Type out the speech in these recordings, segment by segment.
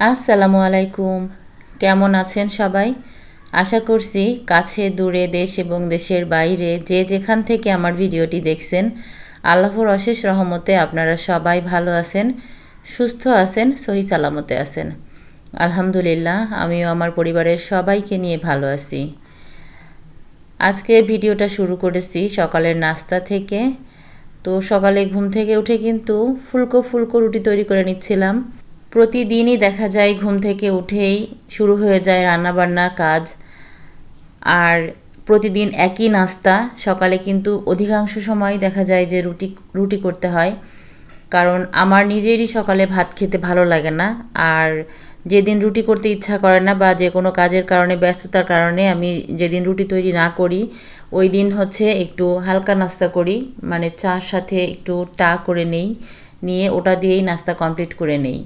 আসসালামু আলাইকুম। কেমন আছেন সবাই? আশা করছি কাছে, দূরে, দেশ এবং দেশের বাইরে যে যেখান থেকে আমার ভিডিওটি দেখছেন, আল্লাহর অশেষ রহমতে আপনারা সবাই ভালো আছেন, সুস্থ আছেন, সহি সালামতে আছেন। আলহামদুলিল্লাহ, আমিও আমার পরিবারের সবাইকে নিয়ে ভালো আছি। আজকে ভিডিওটা শুরু করেছি সকালের নাস্তা থেকে। তো সকালে ঘুম থেকে উঠে কিন্তু ফুলকো ফুলকো রুটি তৈরি করে নিচ্ছিলাম। প্রতিদিনই দেখা যায় ঘুম থেকে উঠেই শুরু হয়ে যায় রান্নাবান্নার কাজ। আর প্রতিদিন একই নাস্তা। সকালে কিন্তু অধিকাংশ সময় দেখা যায় যে রুটি রুটি করতে হয়। কারণ আমার নিজেরই সকালে ভাত খেতে ভালো লাগে না। আর যেদিন রুটি করতে ইচ্ছা করে না বা যে কোনো কাজের কারণে, ব্যস্ততার কারণে আমি যেদিন রুটি তৈরি না করি, ওই দিন হচ্ছে একটু হালকা নাস্তা করি। মানে চার সাথে একটু টা করে নেই। নিয়ে ওটা দিয়েই নাস্তা কমপ্লিট করে নেই।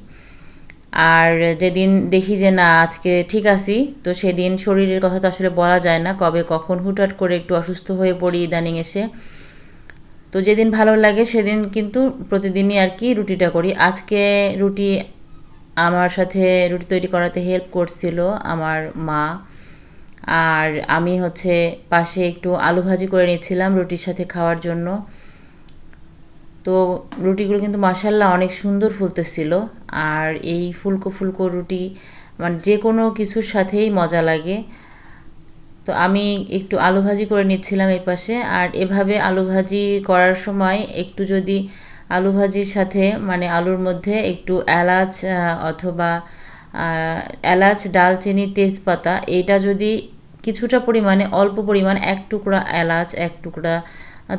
আর যেদিন দেখি যে না, আজকে ঠিক আছি, তো সেদিন শরীরের কথা তো আসলে বলা যায় না, কবে কখন হুটহাট করে একটু অসুস্থ হয়ে পড়ি ইদানিং এসে। তো যেদিন ভালো লাগে সেদিন কিন্তু প্রতিদিনই আর কি রুটিটা করি। আজকে রুটি আমার সাথে রুটি তৈরি করাতে হেল্প করছিল আমার মা। আর আমি হচ্ছে পাশে একটু আলু ভাজি করে নিচ্ছিলাম রুটির সাথে খাওয়ার জন্য। তো রুটিগুলো কিন্তু মাসাল্লাহ অনেক সুন্দর ফুলতেছিল। আর এই ফুলকো ফুলকো রুটি মানে যে কোনো কিছুর সাথেই মজা লাগে। তো আমি একটু আলু ভাজি করে নিচ্ছিলাম এই পাশে। আর এভাবে আলু ভাজি করার সময় একটু যদি আলু ভাজির সাথে মানে আলুর মধ্যে একটু এলাচ অথবা এলাচ ডালচিনি তেজপাতা, এটা যদি কিছুটা পরিমাণে, অল্প পরিমাণ, এক টুকরা এলাচ, এক টুকরা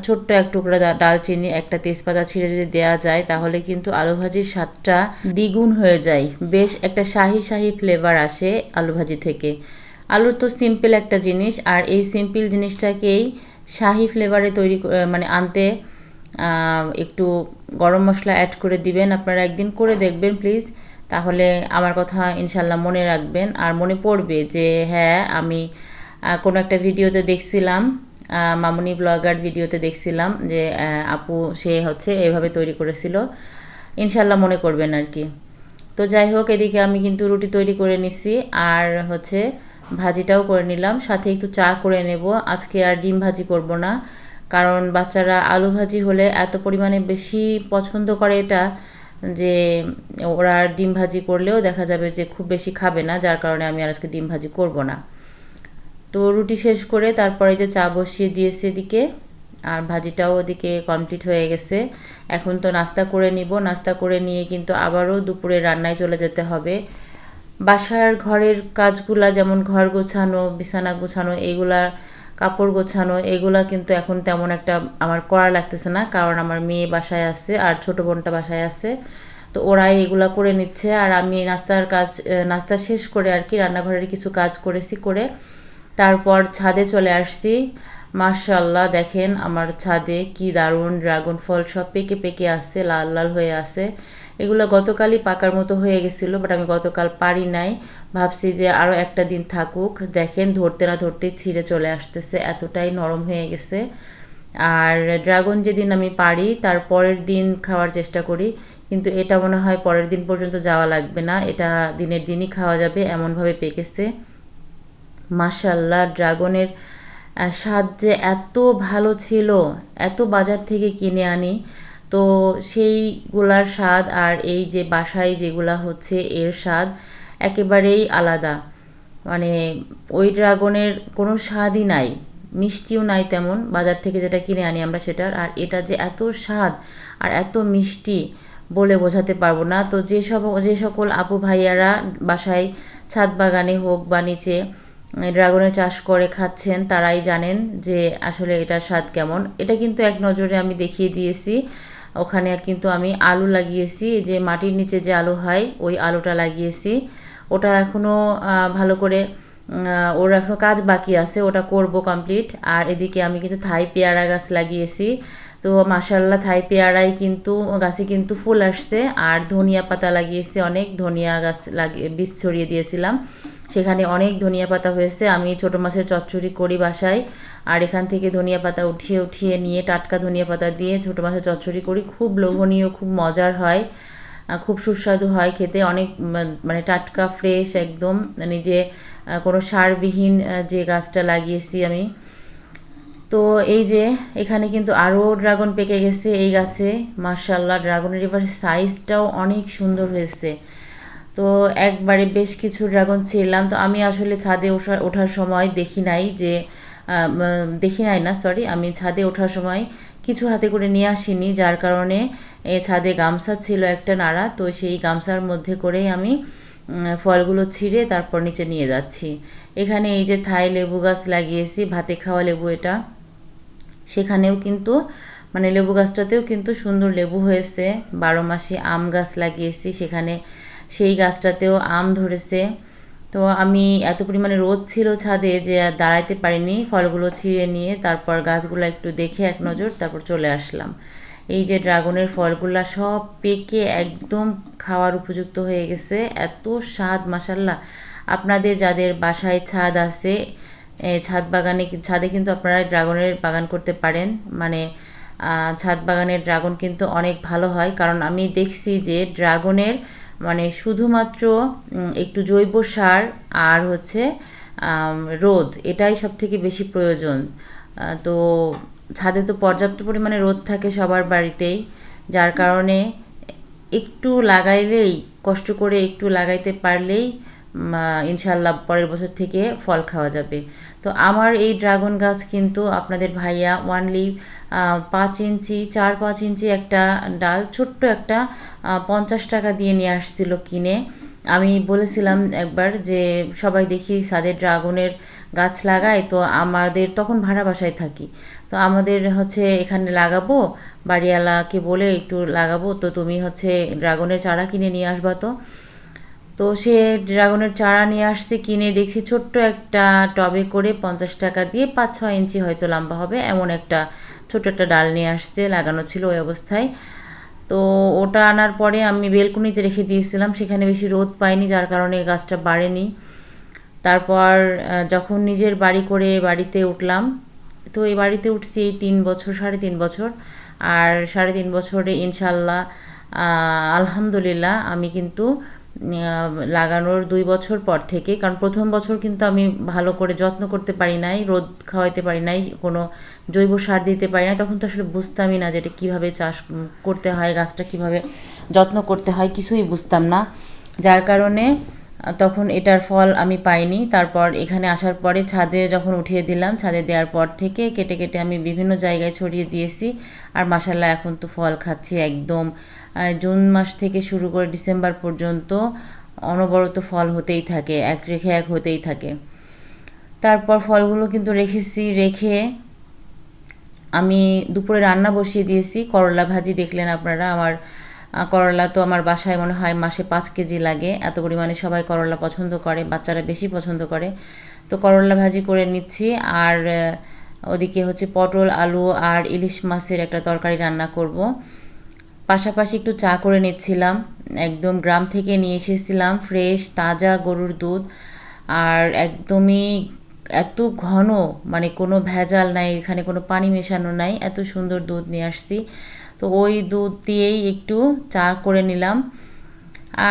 ছোট্ট এক টুকরা ডালচিনি, একটা তেজপাতা ছিঁড়ে যদি দেওয়া যায়, তাহলে কিন্তু আলু ভাজির স্বাদটা দ্বিগুণ হয়ে যায়। বেশ একটা শাহি শাহি ফ্লেভার আসে আলু ভাজি থেকে। আলুর তো সিম্পল একটা জিনিস, আর এই সিম্পল জিনিসটাকেই শাহি ফ্লেভারে তৈরি মানে আনতে একটু গরম মশলা অ্যাড করে দিবেন। আপনারা একদিন করে দেখবেন প্লিজ তাহলে আমার কথা ইনশাল্লাহ মনে রাখবেন। আর মনে পড়বে যে হ্যাঁ আমি কোনো একটা ভিডিওতে দেখছিলাম মামুনি ব্লগার ভিডিওতে দেখছিলাম যে আপু, সে হচ্ছে এভাবে তৈরি করেছিল। ইনশাল্লাহ মনে করবেন আর কি। তো যাই হোক, এদিকে আমি কিন্তু রুটি তৈরি করে নিছি আর হচ্ছে ভাজিটাও করে নিলাম। সাথে একটু চা করে নেব। আজকে আর ডিম ভাজি করব না, কারণ বাচ্চারা আলু ভাজি হলে এত পরিমাণে বেশি পছন্দ করে এটা যে, ওরা ডিম ভাজি করলেও দেখা যাবে যে খুব বেশি খাবে না, যার কারণে আমি আর আজকে ডিম ভাজি করব না। তো রুটি শেষ করে তারপরে যে চা বসিয়ে দিয়েছে এদিকে, আর ভাজিটাও ওদিকে কমপ্লিট হয়ে গেছে। এখন তো নাস্তা করে নিব, নাস্তা করে নিয়ে কিন্তু আবারও দুপুরে রান্নায় চলে যেতে হবে। বাসার ঘরের কাজগুলা যেমন ঘর গোছানো, বিছানা গোছানো এইগুলা কাপড় গোছানো, এগুলা কিন্তু এখন তেমন একটা আমার করা লাগতেছে না, কারণ আমার মেয়ে বাসায় আছে আর ছোট বোনটা বাসায় আছে। তো ওরাই এগুলা করে নিচ্ছে, আর আমি নাস্তার কাজ নাস্তা শেষ করে আর কি রান্নাঘরের কিছু কাজ করেছি করে তারপর ছাদে চলে আসছি। মার্শাল্লাহ দেখেন আমার ছাদে কি দারুণ ড্রাগন ফল সব পেকে পেকে আসছে, লাল লাল হয়ে আছে। এগুলো গতকালই পাকার মতো হয়ে গেছিল বাট আমি গতকাল পারি নাই। ভাবছি যে আরও একটা দিন থাকুক। দেখেন ধরতে না ধরতে ছিঁড়ে চলে আসতেছে, এতটাই নরম হয়ে গেছে। আর ড্রাগন যেদিন আমি পারি, তার পরের দিন খাওয়ার চেষ্টা করি, কিন্তু এটা মনে হয় পরের দিন পর্যন্ত যাওয়া লাগবে না। এটা দিনের দিনই খাওয়া যাবে, এমনভাবে পেকেছে। মাশাল্লাহ ড্রাগনের স্বাদ যে এত ভালো ছিল, এত বাজার থেকে কিনে আনি, তো সেইগুলার স্বাদ আর এই যে বাসায় যেগুলা হচ্ছে এর স্বাদ একেবারেই আলাদা। মানে ওই ড্রাগনের কোনো স্বাদই নাই, মিষ্টিও নাই তেমন, বাজার থেকে যেটা কিনে আনি আমরা সেটার, আর এটা যে এত স্বাদ আর এত মিষ্টি বলে বোঝাতে পারব না। তো যে সব, যে সকল আপু ভাইয়ারা বাসায় ছাদ বাগানে হোক বা নিচে ড্রাগনের চাষ করে খাচ্ছেন, তারাই জানেন যে আসলে এটার স্বাদ কেমন। এটা কিন্তু এক নজরে আমি দেখিয়ে দিয়েছি। ওখানে কিন্তু আমি আলু লাগিয়েছি যে মাটির নিচে যে আলু হয়, ওই আলুটা লাগিয়েছি। ওটা এখনও ভালো করে ওর এখনও কাজ বাকি আছে, ওটা করব কমপ্লিট আর এদিকে আমি কিন্তু থাই পেয়ারা গাছ লাগিয়েছি। তো মাসাল্লাহ থাই পেয়ারাই কিন্তু, গাছে কিন্তু ফুল আসছে। আর ধনিয়া পাতা লাগিয়েছি অনেক, ধনিয়া গাছ লাগিয়ে বীজ ছড়িয়ে দিয়েছিলাম। সেখানে অনেক ধনিয়া পাতা হয়েছে। আমি ছোটো মাছের চচ্চড়ি করি বাসায়। আর এখান থেকে ধনিয়া পাতা উঠিয়ে উঠিয়ে নিয়ে টাটকা ধনিয়া পাতা দিয়ে ছোটো মাছের চচ্চড়ি করি। খুব লোভনীয়, খুব মজার হয়। খুব সুস্বাদু হয় খেতে। অনেক মানে টাটকা ফ্রেশ একদম। মানে যে কোনো সারবিহীন যে গাছটা লাগিয়েছি আমি। তো এই যে, এখানে কিন্তু আরও ড্রাগন পেকে গেছে এই গাছে। মার্শাল্লাহ ড্রাগনের এবার সাইজটাও অনেক সুন্দর হয়েছে। তো একবারে বেশ কিছু ড্রাগন ছিঁড়লাম। তো আমি আসলে ছাদে ওঠার ওঠার সময় দেখি নাই যে দেখি নাই না সরি আমি ছাদে ওঠার সময় কিছু হাতে করে নিয়ে আসিনি, যার কারণে ছাদে গামছা ছিল একটা নাড়া, তো সেই গামছার মধ্যে করেই আমি ফলগুলো ছিঁড়ে তারপর নিচে নিয়ে যাচ্ছি। এখানে এই যে থাই লেবু গাছ লাগিয়েছি, ভাতে খাওয়া লেবু এটা, সেখানেও কিন্তু মানে লেবু গাছটাতেও কিন্তু সুন্দর লেবু হয়েছে। বারো মাসে আম গাছ লাগিয়েছি, সেখানে সেই গাছটাতেও আম ধরেছে। তো আমি এত পরিমাণে রোদ ছিল ছাদে যে দাঁড়াইতে পারিনি। ফলগুলো ছিঁড়ে নিয়ে তারপর গাছগুলো একটু দেখে এক নজর তারপর চলে আসলাম। এই যে ড্রাগনের ফলগুলা সব পেকে একদম খাওয়ার উপযুক্ত হয়ে গেছে। এত স্বাদ মাসাল্লাহ আপনাদের যাদের বাসায় ছাদ আছে ছাদ বাগানে ছাদে কিন্তু আপনারা ড্রাগনের বাগান করতে পারেন। মানে ছাদ বাগানের ড্রাগন কিন্তু অনেক ভালো হয়। কারণ আমি দেখছি যে ড্রাগনের মানে শুধুমাত্র একটু জৈব সার আর হচ্ছে রোদ, এটাই সব থেকে বেশি প্রয়োজন। তো ছাদে তো পর্যাপ্ত পরিমাণে রোদ থাকে সবার বাড়িতেই, যার কারণে একটু লাগাইলেই, কষ্ট করে একটু লাগাইতে পারলেই ইনশাল্লাহ পরের বছর থেকে ফল খাওয়া যাবে। তো আমার এই ড্রাগন গাছ কিন্তু আপনাদের ভাইয়া ওয়ানলি পাঁচ ইঞ্চি, চার পাঁচ ইঞ্চি একটা ডাল, ছোট্ট একটা পঞ্চাশ টাকা দিয়ে নিয়ে আসছিল কিনে। আমি বলেছিলাম একবার যে, সবাই দেখি সাদের ড্রাগনের গাছ লাগায়, তো আমাদের তখন ভাড়া বাসায় থাকি। তো আমাদের হচ্ছে এখানে লাগাবো, বাড়িওয়ালাকে বলে একটু লাগাবো, তো তুমি হচ্ছে ড্রাগনের চারা কিনে নিয়ে আসবা তো। তো সে ড্রাগনের চারা নিয়ে আসছে কিনে, দেখছি ছোট্ট একটা টবে করে পঞ্চাশ টাকা দিয়ে পাঁচ ছয় ইঞ্চি হয়তো লম্বা হবে, এমন একটা ছোট একটা ডাল নিয়ে আসছে, লাগানো ছিল ওই অবস্থায়। তো ওটা আনার পরে আমি বেলকুনিতে রেখে দিয়েছিলাম, সেখানে বেশি রোদ পাইনি, যার কারণে গাছটা বাড়েনি। তারপর যখন নিজের বাড়ি করে বাড়িতে উঠলাম, তো এই বাড়িতে উঠছি এই তিন বছর, সাড়ে তিন বছর। আর সাড়ে তিন বছরে ইনশাল্লাহ আলহামদুলিল্লাহ আমি কিন্তু লাগানোর দুই বছর পর থেকে, কারণ প্রথম বছর কিন্তু আমি ভালো করে যত্ন করতে পারি নাই, রোদ খাওয়াইতে পারি নাই, কোনো জৈব সার দিতে পারি না, তখন তো আসলে বুঝতামই না যে এটা কীভাবে চাষ করতে হয়, গাছটা কীভাবে যত্ন করতে হয়, কিছুই বুঝতাম না। যার কারণে তখন এটার ফল আমি পাইনি। তারপর এখানে আসার পরে ছাদে যখন উঠিয়ে দিলাম, ছাদে দেওয়ার পর থেকে কেটে কেটে আমি বিভিন্ন জায়গায় ছড়িয়ে দিয়েছি। আর মাসাল্লাহ এখন তো ফল খাচ্ছি একদম। জুন মাস থেকে শুরু করে ডিসেম্বর পর্যন্ত অনবরত ফল হতেই থাকে, এক রেখে এক হতেই থাকে। তারপর ফলগুলো কিন্তু রেখেছি, রেখে আমি দুপুরে রান্না বসিয়ে দিয়েছি। করলা ভাজি দেখলেন আপনারা। আমার করলা তো আমার বাসায় মনে হয় মাসে পাঁচ কেজি লাগে। এত পরিমাণে সবাই করলা পছন্দ করে, বাচ্চারা বেশি পছন্দ করে। তো করলা ভাজি করে নিচ্ছি। আর ওদিকে হচ্ছে পটল, আলু আর ইলিশ মাছের একটা তরকারি রান্না করব। পাশাপাশি একটু চা করে নিচ্ছিলাম। একদম গ্রাম থেকে নিয়ে এসেছিলাম। ফ্রেশ, তাজা গরুর দুধ। আর একদমই এত ঘন মানে কোনো ভেজাল নাই, এখানে কোনো পানি মেশানো নাই, এত সুন্দর দুধ নিয়ে আসছি। তো ওই দুধ দিয়েই একটু চা করে নিলাম।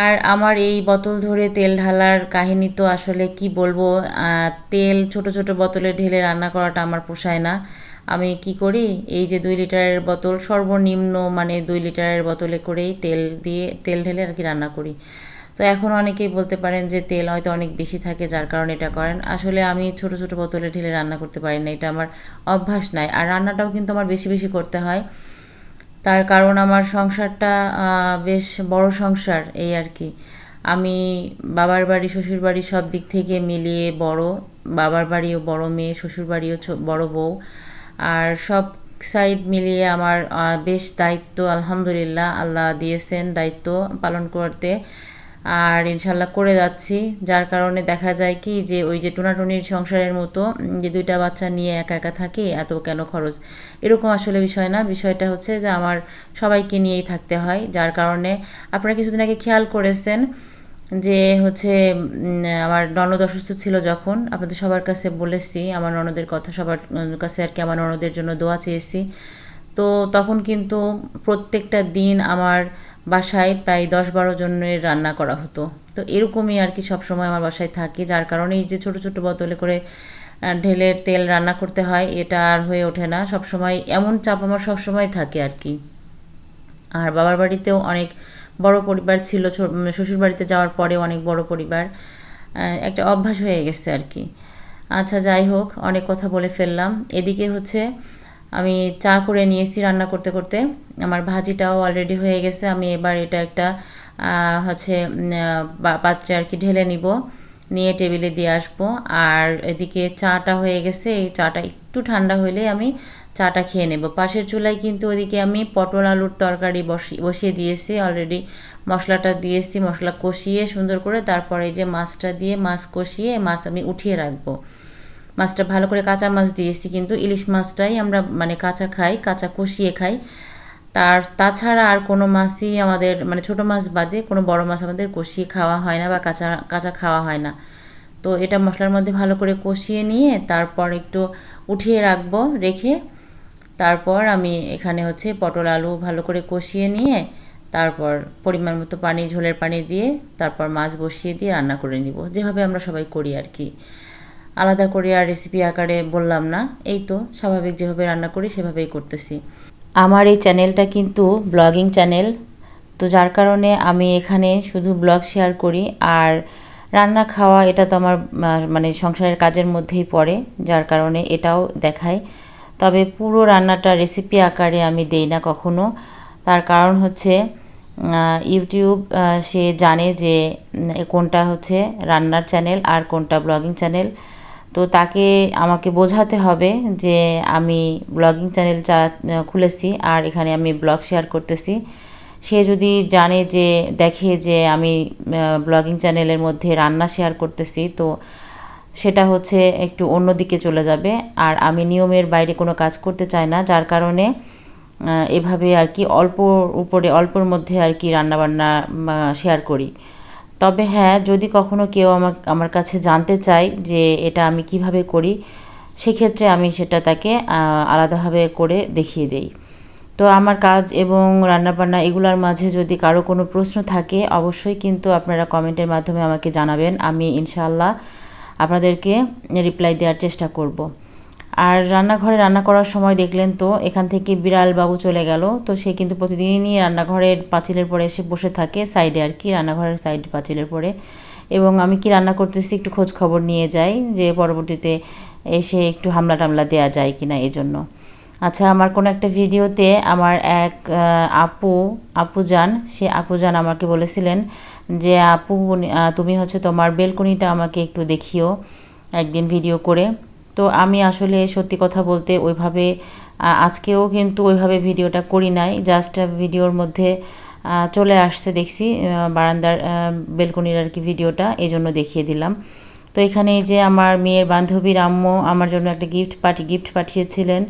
আর আমার এই বোতল ধরে তেল ঢালার কাহিনী তো আসলে কি বলব তেল ছোট ছোট বোতলে ঢেলে রান্না করাটা আমার পোষায় না। আমি কি করি, এই যে দুই লিটারের বোতল সর্বনিম্ন মানে দুই লিটারের বোতলে করেই তেল দিয়ে, তেল ঢেলে আর কি রান্না করি। তো এখন অনেকেই বলতে পারেন যে তেল হয়তো অনেক বেশি থাকে যার কারণে এটা করেন। আসলে আমি ছোট ছোট বোতলে ঢেলে রান্না করতে পারি না, এটা আমার অভ্যাস নাই। আর রান্নাটাও কিন্তু আমার বেশি বেশি করতে হয়। তার কারণ আমার সংসারটা বেশ বড় সংসার এই আর কি। আমি বাবার বাড়ি, শ্বশুর বাড়ি সব দিক থেকে মিলিয়ে বড়, বাবার বাড়িও বড় মেয়ে, শ্বশুর বাড়িও বড় বউ। আর সব সাইড মিলিয়ে আমার বেশ দায়িত্ব, আলহামদুলিল্লাহ, আল্লাহ দিয়েছেন দায়িত্ব পালন করতে। আর ইনশাল্লাহ করে যাচ্ছি। যার কারণে দেখা যায় কি যে ওই যে টোনাটুনির সংসারের মতো যে দুইটা বাচ্চা নিয়ে একা একা থাকি, এত কেন খরচ? এরকম আসলে বিষয় না। বিষয়টা হচ্ছে যে আমার সবাইকে নিয়েই থাকতে হয়। যার কারণে আপনারা কিছুদিন আগে খেয়াল করেছেন যে হচ্ছে আমার ননদ অসুস্থ ছিল যখন। আপনাদের সবার কাছে বলেছি, আমার ননদের কথা সবার কাছে আর কি আমার ননদের জন্য দোয়া চেয়েছি। তো তখন কিন্তু প্রত্যেকটা দিন আমার বাসায় প্রায় দশ বারো জনের রান্না করা হতো। তো এরকমই আর কি সবসময় আমার বাসায় থাকে, যার কারণে এই যে ছোটো ছোটো বোতলে করে ঢেলে তেল রান্না করতে হয়, এটা আর হয়ে ওঠে না। সবসময় এমন চাপ আমার সবসময় থাকে আর কি। আর বাবার বাড়িতেও অনেক বড় পরিবার ছিল শ্বশুর বাড়িতে যাওয়ার পরে অনেক বড় পরিবার একটা অভ্যাস হয়ে গেছে আর কি। আচ্ছা যাই হোক, অনেক কথা বলে ফেললাম। এদিকে হচ্ছে আমি চা করে নিয়েছি রান্না করতে করতে। আমার ভাজিটাও অলরেডি হয়ে গেছে। আমি এবার এটা একটা হচ্ছে পাত্রে আর কি ঢেলে নিব। নিয়ে টেবিলে দিয়ে আসব। আর এদিকে চাটা হয়ে গেছে। এই চাটা একটু ঠান্ডা হলে আমি চাটা খেয়ে নেব। পাশের চুলায় কিন্তু ওদিকে আমি পটল আলুর তরকারি বসি, বসিয়ে দিয়েছি। অলরেডি মশলাটা দিয়েছি। মশলা কষিয়ে সুন্দর করে তারপরে যে মাছটা দিয়ে মাছ কষিয়ে মাছ আমি উঠিয়ে রাখব। মাছটা ভালো করে কাঁচা মাছ দিয়েছি, কিন্তু ইলিশ মাছটাই আমরা মানে কাঁচা খাই, কাঁচা কষিয়ে খাই। তার তাছাড়া আর কোনো মাছই আমাদের মানে ছোটো মাছ বাদে কোনো বড় মাছ আমাদের কষিয়ে খাওয়া হয় না বা কাঁচা কাঁচা খাওয়া হয় না। তো এটা মশলার মধ্যে ভালো করে কষিয়ে নিয়ে তারপর একটু উঠিয়ে রাখব, রেখে তারপর আমি এখানে হচ্ছে পটল আলু ভালো করে কষিয়ে নিয়ে তারপর পরিমাণ মতো পানি, ঝোলের পানি দিয়ে তারপর মাছ বসিয়ে দিয়ে রান্না করে নিব। যেভাবে আমরা সবাই করি আর কি। আলাদা করে আর রেসিপি আকারে বললাম না। এই তো, স্বাভাবিক যেভাবে রান্না করি, সেভাবেই করতেছি। আমার এই চ্যানেলটা কিন্তু ব্লগিং চ্যানেল তো যার কারণে আমি এখানে শুধু ব্লগ শেয়ার করি আর রান্না খাওয়া, এটা তো আমার মানে সংসারের কাজের মধ্যেই পড়ে, যার কারণে এটাও দেখায়। তবে পুরো রান্নাটা রেসিপি আকারে আমি দেই না কখনো। তার কারণ হচ্ছে ইউটিউব সে জানে যে কোনটা হচ্ছে রান্নার চ্যানেল আর কোনটা ব্লগিং চ্যানেল তো তাকে আমাকে বোঝাতে হবে যে আমি ব্লগিং চ্যানেল চা, খুলেছি আর এখানে আমি ব্লগ শেয়ার করতেছি। সে যদি জানে যে, দেখে যে আমি ব্লগিং চ্যানেলের মধ্যে রান্না শেয়ার করতেছি, তো সেটা হচ্ছে একটু অন্যদিকে চলে যাবে। আর আমি নিয়মের বাইরে কোনো কাজ করতে চাই না, যার কারণে এভাবে আর কি অল্প উপরে, অল্পর মধ্যে আর কি রান্নাবান্না শেয়ার করি। তবে হ্যাঁ যদি কখনো কেউ আমার আমার কাছে জানতে চায় যে এটা আমি কীভাবে করি, সেক্ষেত্রে আমি সেটা তাকে আলাদাভাবে করে দেখিয়ে দেই তো আমার কাজ এবং রান্নাবান্না এগুলোর মাঝে যদি কারও কোনো প্রশ্ন থাকে, অবশ্যই কিন্তু আপনারা কমেন্টের মাধ্যমে আমাকে জানাবেন আমি ইনশাআল্লাহ আপনাদেরকে রিপ্লাই দেওয়ার চেষ্টা করব। আর রান্নাঘরে রান্না করার সময় দেখলেন তো, এখান থেকে বিড়াল বাবু চলে গেল। তো সে কিন্তু প্রতিদিনই রান্নাঘরের পাঁচিলের পরে এসে বসে থাকে, সাইডে আর কি, রান্নাঘরের সাইড পাঁচিলের পরে। এবং আমি কি রান্না করতেছি একটু খোঁজ খবর নিয়ে যাই, যে পরবর্তীতে এসে একটু হামলা টামলা দেওয়া যায় কিনা এই জন্য আচ্ছা আমার কোনো একটা ভিডিওতে আমার এক আপু, আপুজান, সে আপুজান আমাকে বলেছিলেন যে, আপু তুমি হচ্ছে তোমার বেলকনিটা আমাকে একটু দেখিও, একদিন ভিডিও করে। তো আমি আসলে সত্যি কথা বলতে ওইভাবে আজকেও কিন্তু ওইভাবে ভিডিওটা করি নাই। জাস্ট ভিডিওর মধ্যে চলে আসছে দেখছি বারান্দার বেলকনির আর কি ভিডিওটা এই জন্য দেখিয়ে দিলাম। তো এখানে যে আমার মেয়ের বান্ধবীর আম্মু আমার জন্য একটা গিফট পার্টি গিফট পাঠিয়েছিলেন।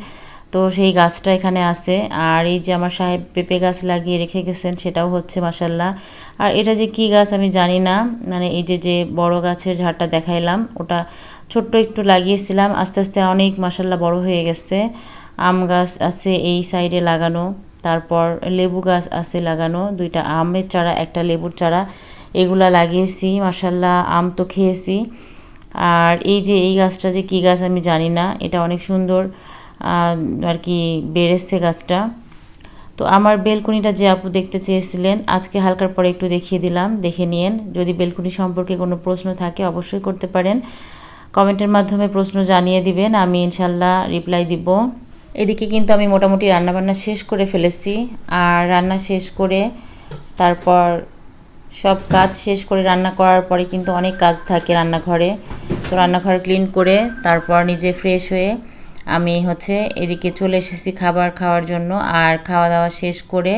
তো সেই গাছটা এখানে আছে। আর এই যে আমার সাহেব পেঁপে গাছ লাগিয়ে রেখে গেছেন, সেটাও হচ্ছে মাসাল্লাহ আর এটা যে কি গাছ আমি জানি না। মানে এই যে যে বড় গাছের ঝাড়টা দেখাইলাম, ওটা ছোট্ট একটু লাগিয়েছিলাম। আস্তে আস্তে অনেক মাসাল্লাহ বড় হয়ে গেছে। আম গাছ আছে এই সাইডে লাগানো। তারপর লেবু গাছ আছে লাগানো। দুইটা আমের চারা, একটা লেবুর চারা। এগুলা লাগিয়েছি মাসাল্লাহ আম তো খেয়েছি। আর এই যে এই গাছটা যে কী গাছ আমি জানি না, এটা অনেক সুন্দর আর কি বেড়েছে গাছটা। তো আমার বেলকুনিটা যে আপু দেখতে চেয়েছিলেন, আজকে হালকার পরে একটু দেখিয়ে দিলাম। দেখে নিয়েন। যদি বেলকুনি সম্পর্কে কোনো প্রশ্ন থাকে, অবশ্যই করতে পারেন। কমেন্টের মাধ্যমে প্রশ্ন জানিয়ে দিবেন, আমি ইনশাল্লাহ রিপ্লাই দিব। এদিকে কিন্তু আমি মোটামুটি রান্নাবান্না শেষ করে ফেলেছি, আর রান্না শেষ করে তারপর সব কাজ শেষ করে রান্না করার পরে কিন্তু অনেক কাজ থাকে রান্নাঘরে। তো রান্নাঘর ক্লিন করে তারপর নিজে ফ্রেশ হয়ে আমি হচ্ছে এদিকে চলে এসেছি খাবার খাওয়ার জন্য, আর খাওয়া দাওয়া শেষ করে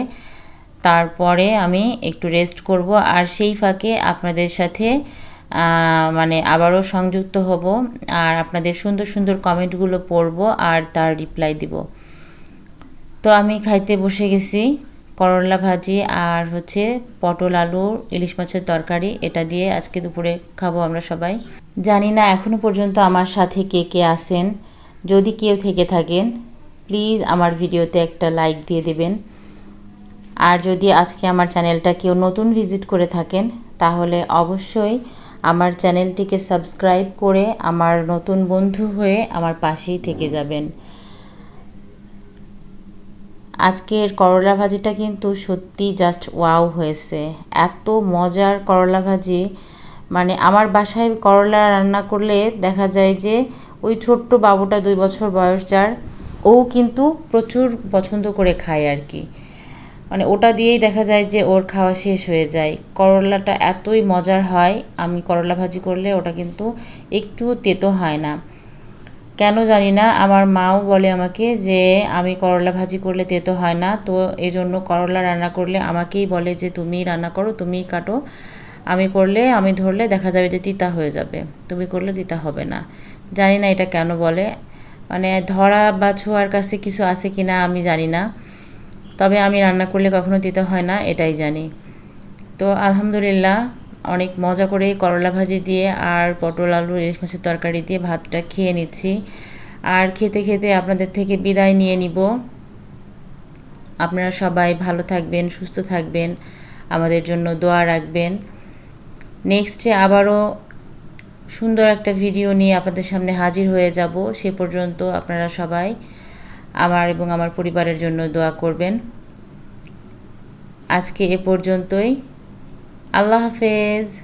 তারপরে আমি একটু রেস্ট করব। আর সেই ফাঁকে আপনাদের সাথে মানে আবারও সংযুক্ত হব আর আপনাদের সুন্দর সুন্দর কমেন্টগুলো পড়ব আর তার রিপ্লাই দিব। তো আমি খাইতে বসে গেছি, করলা ভাজি আর হচ্ছে পটল আলু, ইলিশ মাছের তরকারি, এটা দিয়ে আজকে দুপুরে খাব আমরা সবাই। জানি না এখনও পর্যন্ত আমার সাথে কে কে আসেন যদি কেউ থেকে থাকেন প্লিজ আমার ভিডিওতে একটা লাইক দিয়ে দেবেন। আর যদি আজকে আমার চ্যানেলটা কেউ নতুন ভিজিট করে থাকেন, তাহলে অবশ্যই আমার চ্যানেলটিকে সাবস্ক্রাইব করে আমার নতুন বন্ধু হয়ে আমার পাশেই থেকে যাবেন। আজকের করলা ভাজিটা কিন্তু সত্যি জাস্ট ওয়াও হয়েছে। এত মজার করলা ভাজি। মানে আমার বাসায় করলা রান্না করলে দেখা যায় যে ওই ছোট্ট বাবুটা দুই বছর বয়স যার, ও কিন্তু প্রচুর পছন্দ করে খায় আর কি। মানে ওটা দিয়েই দেখা যায় যে ওর খাওয়া শেষ হয়ে যায়। করলাটা এতই মজার হয়, আমি করলা ভাজি করলে ওটা কিন্তু একটু তেতো হয় না। কেন জানি না, আমার মাও বলে আমাকে যে, আমি করলা ভাজি করলে তেতো হয় না। তো এই জন্য করলা রান্না করলে আমাকেই বলে যে, তুমি রান্না করো, তুমিই কাটো। আমি করলে, আমি ধরলে দেখা যাবে যে তিতা হয়ে যাবে। তুমি করলে তিতা হবে না। জানি না এটা কেন বলে। মানে ধরা বা ছোঁয়ার কাছে কিছু আছে কি না আমি জানি না। তবে আমি রান্না করলে কখনো দিতে হয় না, এটাই জানি। তো আলহামদুলিল্লাহ, অনেক মজা করে করলা ভাজি দিয়ে আর পটল আলু ইলিশ মাছের তরকারি দিয়ে ভাতটা খেয়ে নিচ্ছি। আর খেতে খেতে আপনাদের থেকে বিদায় নিয়ে নিব। আপনারা সবাই ভালো থাকবেন, সুস্থ থাকবেন, আমাদের জন্য দোয়া রাখবেন। নেক্সটে আবারও সুন্দর একটা ভিডিও নিয়ে আপনাদের সামনে হাজির হয়ে যাব। সে পর্যন্ত আপনারা সবাই আমার এবং আমার পরিবারের জন্য দোয়া করবেন। আজকে এ পর্যন্তই। আল্লাহ হাফেজ।